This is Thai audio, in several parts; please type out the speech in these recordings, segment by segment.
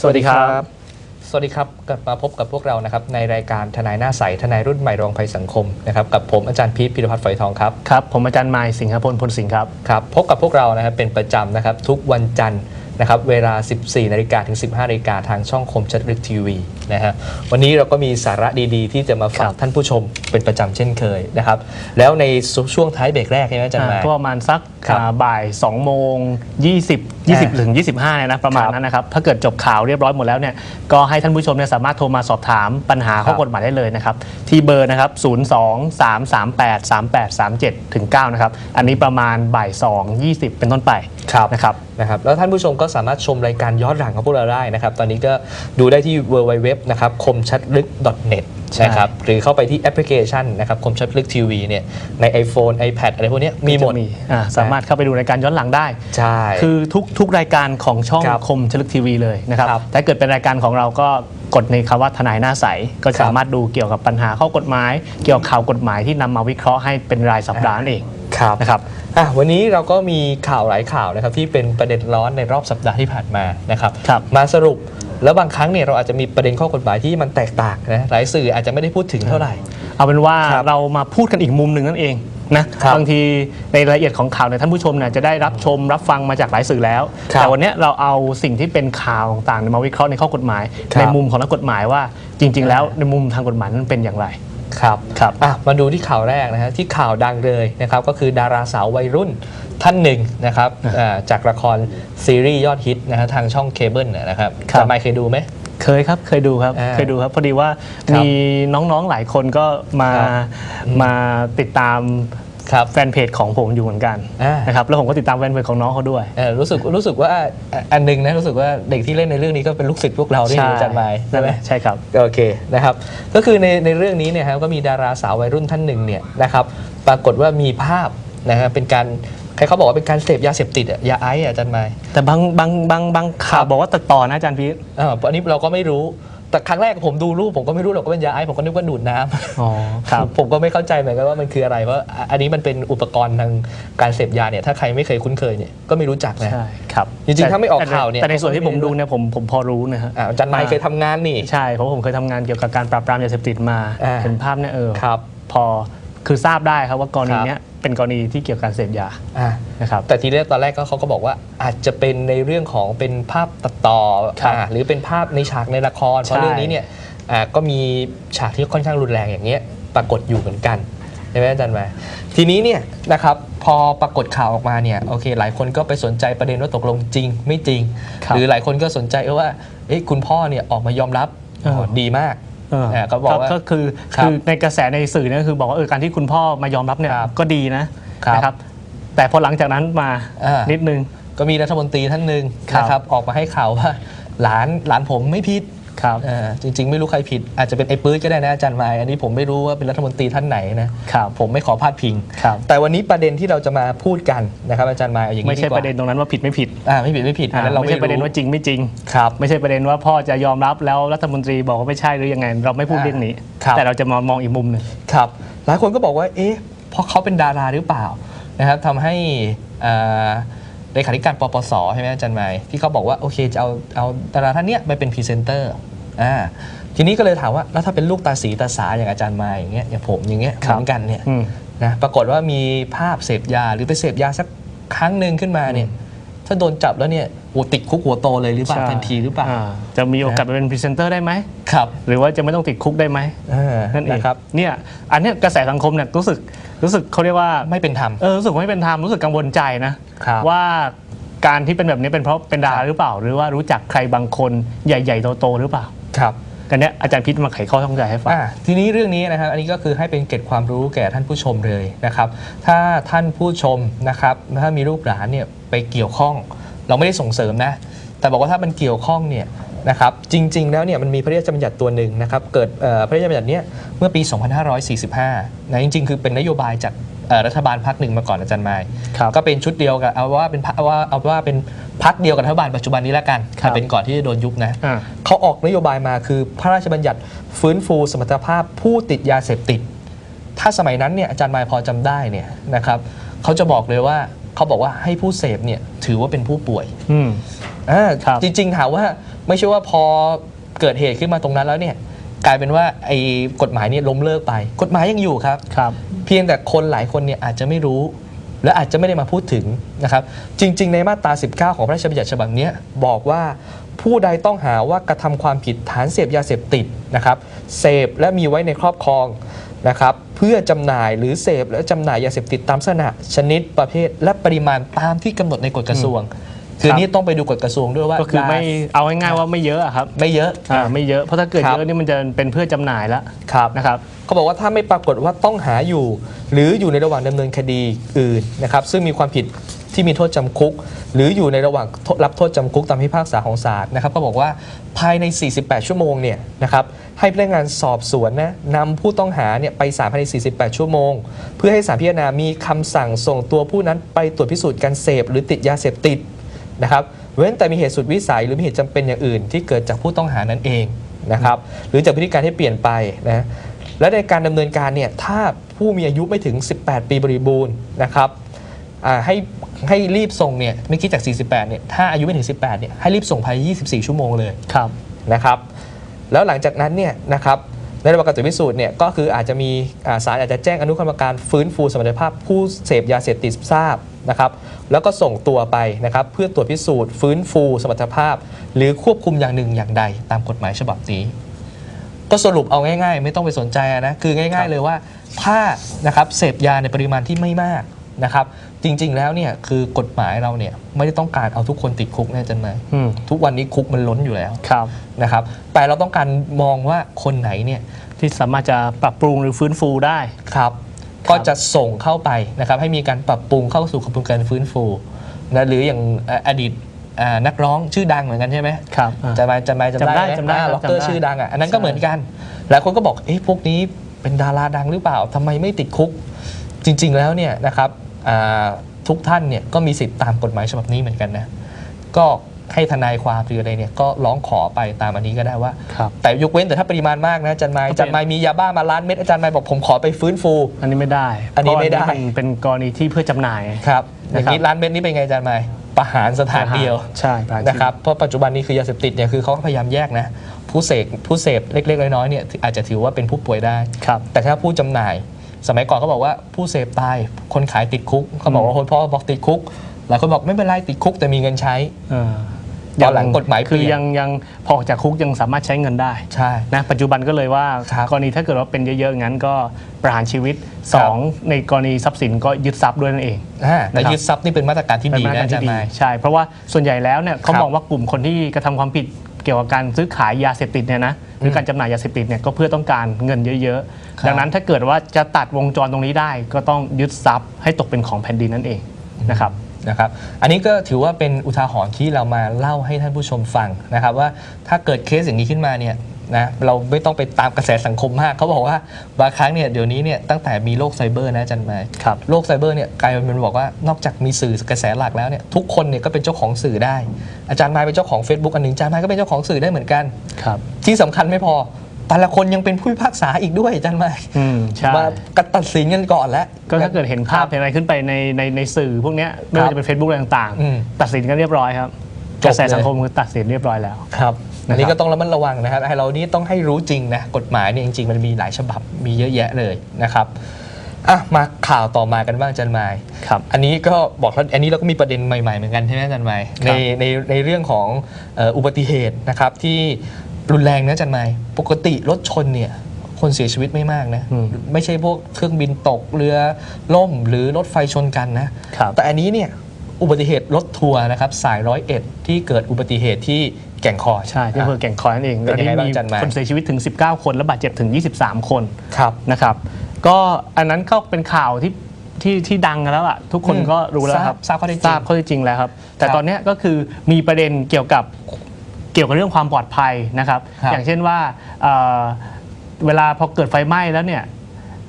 สวัสดีครับ สวัสดีครับกลับมาพบกับพวกเรานะครับในรายการทนายหน้าใสทนายรุ่นใหม่รองภัยสังคมนะครับกับผมอาจารย์พีทพิรพัฒน์ฝอยทองครับครับ ผมอาจารย์ไมค์สิงหพลพลสิงห์ครับครับ พบกับพวกเรานะครับเป็นประจำนะครับทุกวันจันทร์ นะครับเวลา 14นาฬิกาถึง 15นาฬิกาทางช่องคมชัดลึกทีวีนะฮะวันนี้เราก็มีสาระดีๆ ที่จะมาฝากครับท่านผู้ชมเป็นประจำเช่นเคยนะครับแล้วในช่วงท้ายเบรกแรกใช่ไหมอาจารย์หมายก็ประมาณสักครับอ่าบ่าย2โมง20 20ถึง25เนี่ยนะประมาณครับนั้นนะครับถ้าเกิดจบข่าวเรียบร้อยหมดแล้วเนี่ยก็ให้ท่านผู้ชมเนี่ยสามารถโทรมาสอบถามปัญหาข้อครับกฎหมายได้เลยนะครับที่เบอร์นะครับ02 338 3837ถึง9นะครับอันนี้ประมาณบ่าย2 20 เป็นต้นไปครับนะครับนะครับแล้วท่านผู้ชมก็สามารถชมรายการย้อนหลังของพวกเราได้นะครับ ตอนนี้ก็ดูได้ที่ www นะครับคมชัดลึก .net ใช่นะครับ หรือเข้าไปที่แอปพลิเคชันนะครับคมชัดลึกทีวีเนี่ยใน iPhone iPad อะไรพวกเนี้ยมีหมดจะอ่าสามารถเข้าไปดูรายการย้อนหลังได้ ใช่ คือทุกทุกรายการของช่องครับคมชลึกทีวีเลยนะครับครับถ้าเกิดเป็นรายการของเราก็กดในคำว่าทนายหน้าใส ก็สามารถดูเกี่ยวกับปัญหาข้อกฎหมาย เกี่ยวกับข่าวกฎหมายที่นำมาวิเคราะห์ให้เป็นรายสัปดาห์นั่นเอง ครับนะครับอะวันนี้เราก็มีข่าวหลายข่าวนะครับที่เป็นประเด็นร้อนในรอบสัปดาห์ที่ผ่านมานะครับครับ มาสรุปแล้วบางครั้งเนี่ยเราอาจจะมีประเด็นข้อกฎหมายที่มันแตกต่างนะหลายสื่ออาจจะไม่ได้พูดถึงเท่าไหร่ เอาเป็นว่าครับเรามาพูดกันอีกมุมหนึ่งนั่นเองนะครับบางทีในรายละเอียดของข่าวเนี่ยท่านผู้ชมเนี่ยจะได้รับชมรับฟังมาจากหลายสื่อแล้ว ครับแต่วันเนี้ยเราเอาสิ่งที่เป็นข่าวต่างๆมาวิเคราะห์ในข้อกฎหมาย ครับ ในมุมของนักกฎหมายว่าจริง ๆ แล้วในมุมทางกฎหมายนั้นเป็นอย่างไร ครับครับอะมาดูที่ข่าวแรกนะฮะที่ข่าวดังเลยนะครับก็คือดาราสาววัยรุ่นท่านหนึ่งนะครับอ่าจากละครซีรีส์ยอดฮิตนะฮะทางช่องเคเบิลเนี่ยนะครับครับจำไม่เคยดูไหม เคยครับเคยดูครับอ่าเคยดูครับพอดีว่าครับมีน้องๆหลายคนก็มาครับมาติดตาม ครับแฟนเพจของผมอยู่เหมือนกันอ่าน นะครับแล้วผมก็ติดตามแฟนเพจของน้องเขาด้วย เอ่อรู้สึกรู้สึกว่าอะอันหนึงนะรู้สึกว่าเด็กที่เล่นในเรื่องนี้ก็เป็นลูกศิษย์พวกเราที่อาจารย์ไม้ใช่ไหม ใช่ครับ โอเคนะครับก็คือในในเรื่องนี้เนี่ยครับก็มีดาราสาววัยรุ่นท่านหนึ่งเนี่ยนะครับปรากฏว่ามีภาพนะฮะเป็นการใครเขาบอกว่าเป็นการเสพยาเสพติดอะยาไอซ์อะอาจารย์ไม้แต่บางบางบางบางข่าวบอกว่าตัดต่อนะอาจารย์พีทอ่าอันนี้เราก็ไม่รู้ แต่ครั้งแรกผมดูรูปผมก็ไม่รู้หรอกว่าเป็นยาไอซ์ผมก็นึกว่าดูดน้ำอ๋อครับผมก็ไม่เข้าใจเหมือนกันว่ามันคืออะไร เพราะอันนี้มันเป็นอุปกรณ์ทางการเสพยาเนี่ยถ้าใครไม่เคยคุ้นเคยเนี่ยก็ไม่รู้จักนะใช่ครับจริงๆถ้าไม่ออกแต่ข่าวเนี่ยแต่ในส่วนที่ผมดูเนี่ยผมผมพอรู้นะฮะอ่าอาจารย์ไมค์เคยทำงานนี่ใช่เพราะผมเคยทำงานเกี่ยวกับการปราบปรามยาเสพติดมาอ่าเห็นภาพเนี่ยเออครับพอ คือทราบได้ครับว่ากรณีครับเนี้ยเป็นกรณีที่เกี่ยวกับการเสพยาอ่านะครับ แต่ทีแรกตอนแรกก็เขาก็บอกว่าอาจจะเป็นในเรื่องของเป็นภาพตัดต่อครับอ่าหรือเป็นภาพในฉากในละครเพราะใช่ เรื่องนี้เนี่ยอ่าก็มีฉากที่ค่อนข้างรุนแรงอย่างเงี้ยปรากฏอยู่เหมือนกันใช่ไหมอาจารย์มาทีนี้เนี่ยนะครับพอปรากฏข่าวออกมาเนี่ยโอเค หลายคนก็ไปสนใจประเด็นว่าตกลงจริง ไม่จริง ครับหรือหลายคนก็สนใจว่าเอ๊ะคุณพ่อเนี่ยออกมายอมรับเออโอ้ดีมาก เอออ่าก็บอกว่า ก็คือครับคือในกระแสในสื่อเนี่ยคือบอกว่าเออการที่คุณพ่อมายอมรับเนี่ยครับก็ดีนะครับ นะครับ แต่พอหลังจากนั้นมาอ่านิ นิดนึง ก็มีรัฐมนตรีท่านหนึ่งครับ นะครับออกมาให้ข่าวว่า หลานหลานผมไม่ผิด ครับเอ่อจริง ๆ ไม่รู้ใครผิด อาจจะเป็นไอ้ปื้ดก็ได้นะอาจารย์มายอันนี้ผมไม่รู้ว่าเป็นรัฐมนตรีท่านไหนนะครับผมไม่ขอพาดพิง ครับ แต่วันนี้ประเด็นที่เราจะมาพูดกันนะครับอาจารย์มายเอาอย่างไม่นี้ใช่ดีกว่าประเด็นตรงนั้นว่าผิดไม่ผิดอ่าไม่ผิดไม่ผิดอันนั้นเราไม่ไม่ใช่ประเด็นรู้ว่าจริงไม่จริง ครับ ไม่ใช่ประเด็นว่าพ่อจะยอมรับแล้วรัฐมนตรีบอกว่าไม่ใช่หรือยังไง เราไม่พูดอ่าเรื่องนี้ ครับ แต่เราจะมามองอีกมุมหนึ่ง ครับหลายคนก็บอกว่า เอ๊ะเพราะเขาเป็นดาราหรือเปล่านะครับทำให้อ่า เลขาธิการปปสใช่ไหมอาจารย์มายที่เขาบอกว่าโอเคจะเอาเอาดาราท่านเนี้ยไปเป็นพรีเซนเตอร์อ่าทีนี้ก็เลยถามว่าแล้วถ้าเป็นลูกตาสีตาสาอย่างอาจารย์มายอย่างเงี้ยอย่างผมอย่างเงี้ยเหครับมือนกันเนี่ยอืมนะปรากฏว่ามีภาพเสพยาหรือไปเสพยาสักครั้งหนึ่งขึ้นมาเนี่ย ถ้าโดนจับแล้วเนี่ยโอ้ติดคุกหัวโตเลยหรือเปล่าใช่ทันทีหรือเปล่าาจะมีโอกาสไปเป็นพรีเซนเตอร์ได้ไหมครับ หรือว่าจะไม่ต้องติดคุกได้ไหมอ่านั่นเองนะครับเนี่ยอันเนี้ยกระแสสังคมเนี่ยรู้สึกรู้สึกเขาเรียกว่าไม่เป็นธรรมเออรู้สึกไม่เป็นธรรมรู้สึกกังวลใจนะครับว่าการที่เป็นแบบนี้เป็นเพราะเป็นดาราหรือเปล่า หรือว่ารู้จักใครบางคนใหญ่ ๆ โตๆหรือเปล่าครับ กันเนี้ยอาจารย์พิษมาไขข้อข้องใจให้ฟัง อ่าทีนี้เรื่องนี้นะครับอันนี้ก็คือให้เป็นเกร็ดความรู้แก่ท่านผู้ชมเลยนะครับ ถ้าท่านผู้ชมนะครับถ้ามีลูกหลานเนี่ยไปเกี่ยวข้อง เราไม่ได้ส่งเสริมนะ แต่บอกว่าถ้ามันเกี่ยวข้องเนี่ยนะครับจริง ๆ แล้วเนี่ยมันมีพระราชบัญญัติตัวหนึ่งนะครับเกิดเอ่อพระราชบัญญัติเนี้ยเมื่อปี 2545นะจริง ๆ คือเป็นนโยบายจาก เอ่อรัฐบาลพักหนึ่งมาก่อนอาจารย์ไมายครับก็เป็นชุดเดียวกับเอาว่าเป็นพรรคเอาว่าเอาว่าเป็นพักเดียวกับรัฐบาลปัจจุบันนี้แล้วกันครับแต่เป็นก่อนที่จะโดนยุบนะอ่า เขาออกนโยบายมาคือพระราชบัญญัติฟื้นฟูสมรรถภาพผู้ติดยาเสพติด ถ้าสมัยนั้นเนี่ยอาจารย์มายพอจำได้เนี่ยนะครับเขาจะบอกเลยว่าเขาบอกว่าให้ผู้เสพเนี่ยถือว่าเป็นผู้ป่วย อืม อ่าครับจริงๆถามว่าไม่ใช่ว่าพอเกิดเหตุขึ้นมาตรงนั้นแล้วเนี่ยกลายเป็นว่าไอ้กฎหมายเนี่ยล้มเลิกไป กฎหมายยังอยู่ครับ ครับ เพียงแต่คนหลายคนเนี่ยอาจจะไม่รู้ และอาจจะไม่ได้มาพูดถึงนะครับ จริง ๆ ในมาตรา 19 ของพระราชบัญญัติฉบับนี้บอกว่าผู้ใดต้องหาว่ากระทำความผิดฐานเสพยาเสพติดนะครับ เสพและมีไว้ในครอบครองนะครับ เพื่อจำหน่ายหรือเสพและจำหน่ายยาเสพติดตามลักษณะชนิดประเภทและปริมาณตามที่กำหนดในกฎกระทรวง คือครับนี่ต้องไปดูกฎกระทรวงด้วยว่าก็คือไม่ยาเอาง่ายๆว่าไม่เยอะอะครับไม่เยอะอ่าไม่เยอะเพราะถ้าเกิดครับเยอะนี่มันจะเป็นเพื่อจำหน่ายแล้วครับนะครับเขาบอกว่าถ้าไม่ปรากฏว่าต้องหาอยู่ หรืออยู่ในระหว่างดำเนินคดีอื่นนะครับซึ่งมีความผิดที่มีโทษจำคุก หรืออยู่ในระหว่างโทษรับโทษจำคุกตามพิพากษาของศาลนะครับ ก็บอกว่าภายใน 48 ชั่วโมงเนี่ยนะครับให้พนักงานสอบสวนนะนำผู้ต้องหาเนี่ยไปศาลภายใน 48 ชั่วโมง เพื่อให้ศาลพิจารณามีคำสั่งส่งตัวผู้นั้นไปตรวจพิสูจน์การเสพหรือติดยาเสพติด นะครับเว้นแต่มีเหตุสุดวิสัยหรือมีเหตุจำเป็นอย่างอื่น ที่เกิดจากผู้ต้องหานั่นเองนะครับหรือจากพฤติการที่เปลี่ยนไปนะและในการดำเนินการเนี่ยถ้าผู้มีอายุไม่ถึง 18 ปีบริบูรณ์นะครับอ่าให้ให้รีบส่งเนี่ยไม่คิดจาก 48 เนี่ยถ้าอายุไม่ถึง 18 เนี่ยให้รีบส่งภายใน24 ชั่วโมงเลยครับนะครับ แล้วหลังจากนั้นเนี่ยนะครับในระหว่างการตรวจพิสูจน์เนี่ยก็คืออาจจะมีอ่าศาลอาจจะแจ้งอนุกรรมการฟื้นฟูสมรรถภาพผู้เสพยาเสพติดทราบ นะครับแล้วก็ส่งตัวไปนะครับเพื่อตรวจพิสูจน์ฟื้นฟูสมรรถภาพ หรือควบคุมอย่างหนึ่งอย่างใดตามกฎหมายฉบับนี้ ก็สรุปเอาง่ายๆ ไม่ต้องไปสนใจอะนะคือง่าย ๆ เลยว่าถ้านะครับเสพยาในปริมาณที่ไม่มากนะครับจริง ๆ แล้วเนี่ยคือกฎหมายเราเนี่ยไม่ได้ต้องการเอาทุกคนติดคุกแน่จันไหมอืมทุกวันนี้คุกมันล้นอยู่แล้วครับนะครับแต่เราต้องการมองว่าคนไหนเนี่ยที่สามารถจะปรับปรุงหรือฟื้นฟูได้ครับครับ ก็จะส่งเข้าไปนะครับให้มีการปรับปรุงเข้าสู่กระบวนการฟื้นฟูนะหรืออย่างเอ่ออดีตอ่านักร้องชื่อดังเหมือนกันใช่ไหมครับอ่าจำได้จำได้จำได้หมจำได้อ่าครับล็อกเกอร์จำได้ชื่อดังอะอันนั้นก็ใช่เหมือนกันหลายคนก็บอกเอ๊ะพวกนี้เป็นดาราดังหรือเปล่าทำไมไม่ติดคุก จริง ๆ แล้วเนี่ยนะครับอ่าทุกท่านเนี่ยก็มีสิทธิ์ตามกฎหมายฉบับนี้เหมือนกันนะก็ ให้ทนายความหรืออะไรเนี่ยก็ร้องขอไปตามอันนี้ก็ได้ว่า ครับแต่ยกเว้นแต่ถ้าปริมาณมากนะอาจารย์ไม้ก็เป็นอาจารย์ไม้มียาบ้ามาล้านเม็ดอาจารย์ไม้บอกผมขอไปฟื้นฟู อันนี้ไม่ได้อันนี้ไม่ได้ เพราะอันนี้เป็นเป็นกรณีที่เพื่อจำหน่าย ครับอย่างนี้นะครับล้านเม็ดนี่เป็นไงอาจารย์ไม้ประหารสถานเดียว ใช่ประหารชีวิต นะครับเพราะปัจจุบันนี้คือยาเสพติดเนี่ยคือเขาก็พยายามแยกนะผู้เสพผู้เสพเล็กๆน้อยๆเนี่ยอาจจะถือว่าเป็นผู้ป่วยได้ ครับ แต่ถ้าผู้จำหน่าย สมัยก่อนเขาบอกว่าผู้เสพตายคนขายติดคุกเขาบอกว่าคนพ่อบอกติดคุกหลายคนบอกไม่เป็นไรติดคุกแต่มีเงินใช้ เออ ตอนหลังกฎหมายเปคืลี่อยนยังยังพอออกจากคุกยังสามารถใช้เงินได้ใช่นะปัจจุบันก็เลยว่าครับกรณีถ้าเกิดว่าเป็นเยอะๆงั้นก็ประหารชีวิตครับ2ในกรณีทรัพย์สินก็ยึดทรัพย์ด้วยนั่นเองอ่าแต่นะครับยึดทรัพย์นี่เป็นมาตรการที่ดีเป็นนะมาตรอาจารที่ย์ดีไม้ใช่ เพราะว่าส่วนใหญ่แล้วเนี่ยเขาครับมองว่ากลุ่มคนที่กระทำความผิดเกี่ยวกับการซื้อขายยาเสพติดเนี่ยนะหรือการจำหน่ายยาเสพติดเนี่ยก็เพื่อต้องการเงินเยอะครับๆดังนั้นถ้าเกิดว่าจะตัดวงจรตรงนี้ได้ ก็ต้องยึดทรัพย์ให้ตกเป็นของแผ่นดินนั่นเองนะครับ นะครับ อันนี้ก็ถือว่าเป็นอุทาหรณ์ที่เรามาเล่าให้ท่านผู้ชมฟังนะครับ ว่าถ้าเกิดเคสอย่างนี้ขึ้นมาเนี่ยนะเราไม่ต้องไปตามกระแสสังคมมาก เขาบอกว่าบางครั้งเนี่ยเดี๋ยวนี้เนี่ยตั้งแต่มีโลกไซเบอร์นะอาจารย์ไมค์ครับโลกไซเบอร์เนี่ยกลายเป็นบอกว่านอกจากมีสื่อกระแสหลักแล้วเนี่ยทุกคนเนี่ยก็เป็นเจ้าของสื่อได้ อาจารย์ไมค์เป็นเจ้าของ Facebook อันหนึ่งอาจารย์ไมค์ก็เป็นเจ้าของสื่อได้เหมือนกันครับที่สำคัญไม่พอ แต่ละคนยังเป็นผู้พิพากษาอีกด้วยอาจารย์ไมค์อืมใช่ มากัตัดสินกันก่อนแล้ว ก็ถ้าเกิดเห็นภาพเห็นอะไรขึ้นไปในในในสื่อพวกเนี้ยไม่ว่าจะเป็น Facebook อะไรต่างอืมๆ ตัดสินกันเรียบร้อยครับจบเลย กระแสสังคมคือตัดสินเรียบร้อยแล้ว ครับนะครับอันนี้ก็ต้องระมัดระวังนะครับให้เรานี่ต้องให้รู้จริงนะกฎหมายเนี่ยจริงๆ มันมีหลายฉบับมีเยอะแยะเลยนะครับอะมาข่าวต่อมากันบ้างอาจันมาย ครับ อันนี้ก็บอกแล้วอันนี้เราก็มีประเด็นใหม่ๆเหมือนกันใช่ไหมอาจันมายครัในบในในเรื่องของเอ่ออุบัติเหตุนะครับที่ รุนแรงนะอาจันมายปกติรถชนเนี่ยคนเสียชีวิตไม่มากนะอืมไม่ใช่พวกเครื่องบินตกเรือล่มหรือรถไฟชนกันนะครับแต่อันนี้เนี่ยอุบัติเหตุรถทัวร์นะครับสายร้อยเอ็ดที่เกิดอุบัติเหตุที่แก่งคอยใช่ที่อำเภอแก่งคอยนั่นเองเป็นยังไงบ้างมีอาจารย์มาคนเสียชีวิตถึง 19 คนและบาดเจ็บถึง 23 คนครับนะครับ ก็อันนั้นก็เป็นข่าวที่ที่ที่ดังกันแล้วอะทุกคนอืมก็รู้แล้วครับทราบทราบข้อเท็จจริงทราบข้อเท็จจริงแล้วครับ แต่ครับตอนเนี้ยก็คือมีประเด็นเกี่ยวกับ เกี่ยวกับเรื่องความปลอดภัยนะครับ ครับ อย่างเช่นว่าเอ่อเวลาพอเกิดไฟไหม้แล้วเนี่ย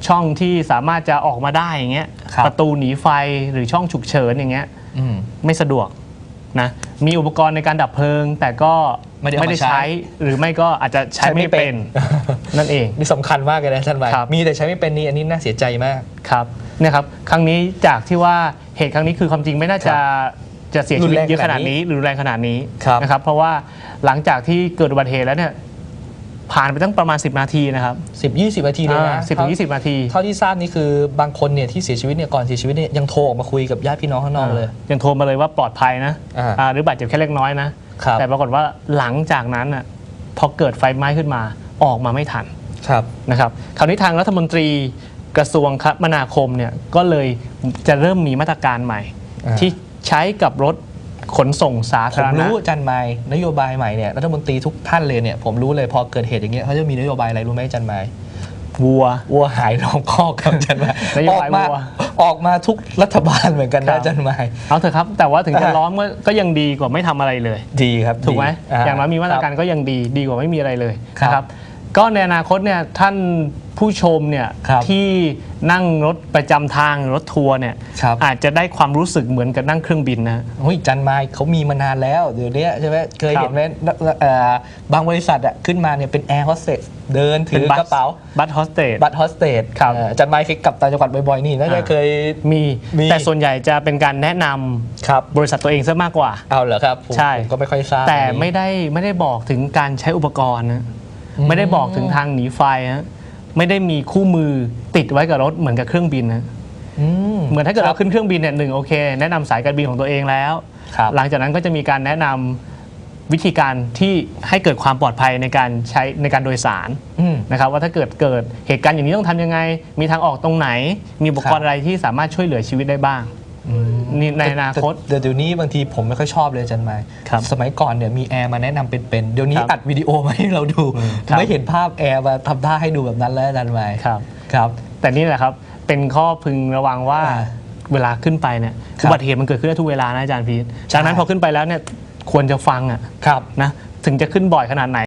ช่องที่สามารถจะออกมาได้อย่างเงี้ยครับ ประตูหนีไฟหรือช่องฉุกเฉินอย่างเงี้ยอืม ไม่สะดวกนะมีอุปกรณ์ในการดับเพลิง แต่ก็ไม่ได้เอามาใช้ใช้หรือไม่ก็อาจจะใช้ใช้ไม่ไม่เป็เป็นนนั่นเอง นี่สำคัญมากเลยนะท่านไมค์ครับ มีแต่ใช้ไม่เป็นนี่อันนี้น่าเสียใจมาก ครับเนี่ยครับครั้งนี้จากที่ว่าเหตุครั้งนี้คือความจริงไม่น่าจะ จะเสียชีวิตรุนแรงเยอะขขนานาดดนี้นี้หรือรุนแรงขนาดนี้ครับ นะครับ เพราะว่าหลังจากที่เกิดอุบัติเหตุแล้วเนี่ยผ่านไปตั้งประมาณ 10 นาทีนะครับสิบยี่สิบนาทีเลยนะสิบถึงยี่สิบนาทีเท่าที่ทราบนี่คือบางคนเนี่ยที่เสียชีวิตเนี่ยก่อนเสียชีวิตเนี่ยยังโทรออกมาคุยกับญาติพี่น้องข้างนอกเลย ยังโทรมาเลยว่าปลอดภัยนะอ่า อ่าหรือบาดเจ็บแค่เล็กน้อยนะ ครับแต่ปรากฏว่าหลังจากนั้นอะพอเกิดไฟไหม้ขึ้นมาออกมาไม่ทัน ครับ นะครับคราวนี้ทางรัฐมนตรีกระทรวงคมนาคมเนี่ยก็เลยจะเริ่มมีมาตรการใหม่ อ่าที่ ใช้กับรถขนส่งสาผธารมณะรู้อาจันไมายนโยบายใหม่เนี่ยรัฐมนตรีทุกท่านเลยเนี่ยผมรู้เลยพอเกิดเหตุอย่างเงี้ยเขาจะมีนโยบายอะไรรู้ไหมอาจันไมายวัว วัวหายล้อมคอกครับอาจันไมายนโยออกบายมาวัว ออกมาทุกรัฐบาลเหมือนกันครันะบอาจันไมาย เอาเถอะครับ แต่ว่าถึงจะอ่าล้อมก็ก็ยังดีกว่าไม่ทำอะไรเลย ดีครับถูกไหมดีอย่างน้อยมีมาตรการคบ ก็ยังดีดีกว่าไม่มีอะไรเลยครับ นะครับ ก็ในอนาคตเนี่ยท่านผู้ชมเนี่ยครับที่นั่งรถประจำทางรถทัวร์เนี่ยครับ อาจจะได้ความรู้สึกเหมือนกับนั่งเครื่องบินนะโอ้ยจันไมายเขามีมานานแล้วเดี๋ยวนี้ใช่ไหมเคยครับเห็นไหมเอ่อบางบริษัทอะขึ้นมาเนี่ยเป็นแอร์โฮสเตสเดินถืเป็นอบัสกระเป๋า บัสโฮสเตส บัตรโฮสเตสครับเอ่อจันไมายเคยกลับต่างจังหวัดบ่อยๆ นี่น่าจะอ่า เคย มีมี แต่ส่วนใหญ่จะเป็นการแนะนำครับบริษัทตัวเองซะมากกว่า เอาเหรอครับผมใช่ ผมก็ไม่ค่อยทราบแต่อันนี้ ไม่ได้ไม่ได้บอกถึงการใช้อุปกรณ์นะอืม ไม่ได้บอกถึงทางหนีไฟนะไม่ได้มีคู่มือติดไว้กับรถเหมือนกับเครื่องบินนะอืมเหมือนถ้าเกิดเราขึ้นเครื่องบินเนี่ยหนึ่งโอเค แนะนำสายการบินของตัวเองแล้วครับหลังจากนั้นก็จะมีการแนะนำวิธีการที่ให้เกิดความปลอดภัยในการใช้ในการโดยสารอืมนะครับว่าถ้าเกิดเกิดเหตุการณ์อย่างนี้ต้องทำยังไง มีทางออกตรงไหน มีอุปกรณ์อะไรที่สามารถช่วยเหลือชีวิตได้บ้าง นี่ในอนาคต แต่เดี๋ยวนี้บางทีผมไม่ค่อยชอบเลยอาจันไมายครับสมัยก่อนเนี่ยมีแอร์มาแนะนำเป็นๆเดี๋ยวนี้ครับอัดวิดีโอมาให้เราดู ครับ ไม่เห็นภาพแอร์มาทำท่าให้ดูแบบนั้นแล้วอาจันไมายครับ ครับ แต่นี่แหละครับ เป็นข้อพึงระวังว่าอ่าเวลาขึ้นไปเนี่ยครับอุบัติเหตุมันเกิดขึ้นได้ทุกเวลานะอาจารย์พีทจากนั้นใช่ พอขึ้นไปแล้วเนี่ยควรจะฟังอะครับ นะถึงจะขึ้นบ่อยขนาดไหน